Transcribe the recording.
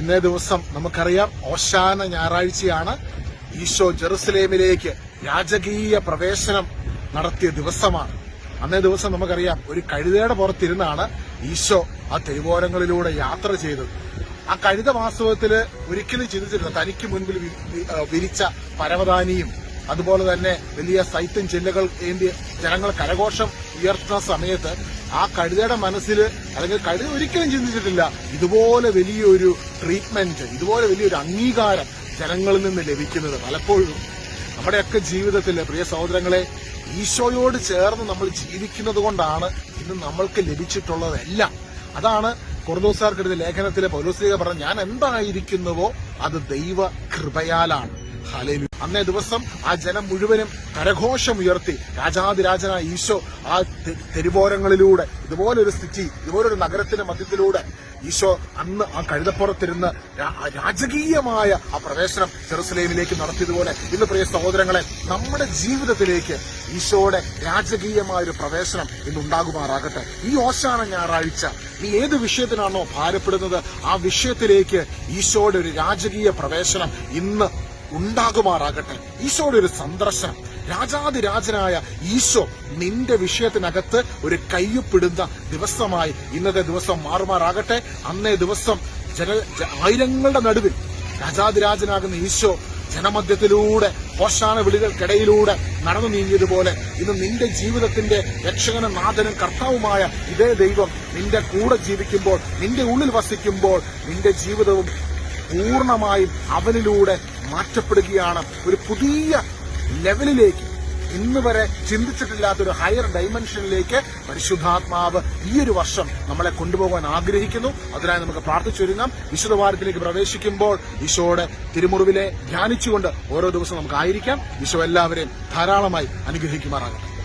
ഇന്നേ ദിവസം നമുക്കറിയാം ഓശാന ഞായറാഴ്ചയാണ് ഈശോ ജെറുസലേമിലേക്ക് രാജകീയ പ്രവേശനം നടത്തിയ ദിവസമാണ്. അന്നേ ദിവസം നമുക്കറിയാം ഒരു കഴുതയുടെ പുറത്തിരുന്നാണ് ഈശോ ആ തെരുവോരങ്ങളിലൂടെ യാത്ര ചെയ്തത്. ആ കഴുത വാസ്തവത്തിൽ ഒരിക്കലും ചിന്തിച്ചിരുന്ന തനിക്ക് മുൻപിൽ വിരിച്ച പരവതാനിയും അതുപോലെ തന്നെ വലിയ സൈത്യം ജില്ലകൾ ഏന്തി ജനങ്ങൾ കരഘോഷം ഉയർത്തുന്ന സമയത്ത് ആ കഴുതയുടെ മനസ്സിൽ അല്ലെങ്കിൽ കഴുത ഒരിക്കലും ചിന്തിച്ചിട്ടില്ല ഇതുപോലെ വലിയൊരു ട്രീറ്റ്മെന്റ് ഇതുപോലെ വലിയൊരു അംഗീകാരം ജനങ്ങളിൽ നിന്ന് ലഭിക്കുന്നത് പലപ്പോഴും നമ്മുടെയൊക്കെ ജീവിതത്തിൽ പ്രിയ സഹോദരങ്ങളെ ഈശോയോട് ചേർന്ന് നമ്മൾ ജീവിക്കുന്നത് കൊണ്ടാണ് ഇന്ന് നമ്മൾക്ക് ലഭിച്ചിട്ടുള്ളതെല്ലാം അതാണ് കുറുദോസാർക്കെടുത്ത ലേഖനത്തിലെ പൗലോസ്ലിക പറഞ്ഞ ഞാൻ എന്തായിരിക്കുന്നുവോ അത് ദൈവ കൃപയാലാണ്. അന്നേ ദിവസം ആ ജനം മുഴുവനും കരഘോഷം ഉയർത്തി രാജാതിരാജനായ ഈശോ ആ തെരുവോരങ്ങളിലൂടെ ഇതുപോലൊരു സ്ഥിതി ഇതുപോലൊരു നഗരത്തിന്റെ മധ്യത്തിലൂടെ ഈശോ അന്ന് ആ കഴുതപ്പുറത്തിരുന്ന് രാജകീയമായ ആ പ്രവേശനം ജെറുസലേമിലേക്ക് നടത്തിയതുപോലെ ഇന്ന് പ്രിയ സഹോദരങ്ങളെ നമ്മുടെ ജീവിതത്തിലേക്ക് ഈശോയുടെ രാജകീയമായ ഒരു പ്രവേശനം ഇന്ന് ഉണ്ടാകുമാറാകട്ടെ ഈ ഓശാന ഞായറാഴ്ച നീ ഏത് വിഷയത്തിനാണോ ഭാരപ്പെടുന്നത് ആ വിഷയത്തിലേക്ക് ഈശോയുടെ ഒരു രാജകീയ പ്രവേശനം ഇന്ന് ഉണ്ടാകുമാറാകട്ടെ. ഈശോയുടെ ഒരു സന്ദർശനം. രാജാതിരാജനായ ഈശോ നിന്റെ വിഷയത്തിനകത്ത് ഒരു കയ്യൊപ്പിടുന്ന ദിവസമായി ഇന്നത്തെ ദിവസം മാറുമാറാകട്ടെ. അന്നേ ദിവസം ജന ആയിരങ്ങളുടെ നടുവിൽ രാജാതിരാജനാകുന്ന ഈശോ ജനമധ്യത്തിലൂടെ പോഷാണ വിളികൾക്കിടയിലൂടെ നടന്നു നീങ്ങിയതുപോലെ ഇന്ന് നിന്റെ ജീവിതത്തിന്റെ രക്ഷകനും നാഥനും കർത്താവുമായ ഇതേ ദൈവം നിന്റെ കൂടെ ജീവിക്കുമ്പോൾ നിന്റെ ഉള്ളിൽ വസിക്കുമ്പോൾ നിന്റെ ജീവിതവും പൂർണമായും അവനിലൂടെ മാറ്റപ്പെടുകയാണ്. ഒരു പുതിയ ലെവലിലേക്ക് ഇന്ന് വരെ ചിന്തിച്ചിട്ടില്ലാത്ത ഒരു ഹയർ ഡൈമെൻഷനിലേക്ക് പരിശുദ്ധാത്മാവ് ഈ ഒരു വർഷം നമ്മളെ കൊണ്ടുപോകാൻ ആഗ്രഹിക്കുന്നു. അതിനായി നമുക്ക് പ്രാർത്ഥിച്ചൊരുങ്ങാം. വിശുദ്ധവാരത്തിലേക്ക് പ്രവേശിക്കുമ്പോൾ ഈശോയുടെ തിരുമുറിവിലെ ധ്യാനിച്ചുകൊണ്ട് ഓരോ ദിവസം നമുക്ക് ആയിരിക്കാം. ഈശോ എല്ലാവരെയും ധാരാളമായി അനുഗ്രഹിക്കുമാറാകട്ടെ.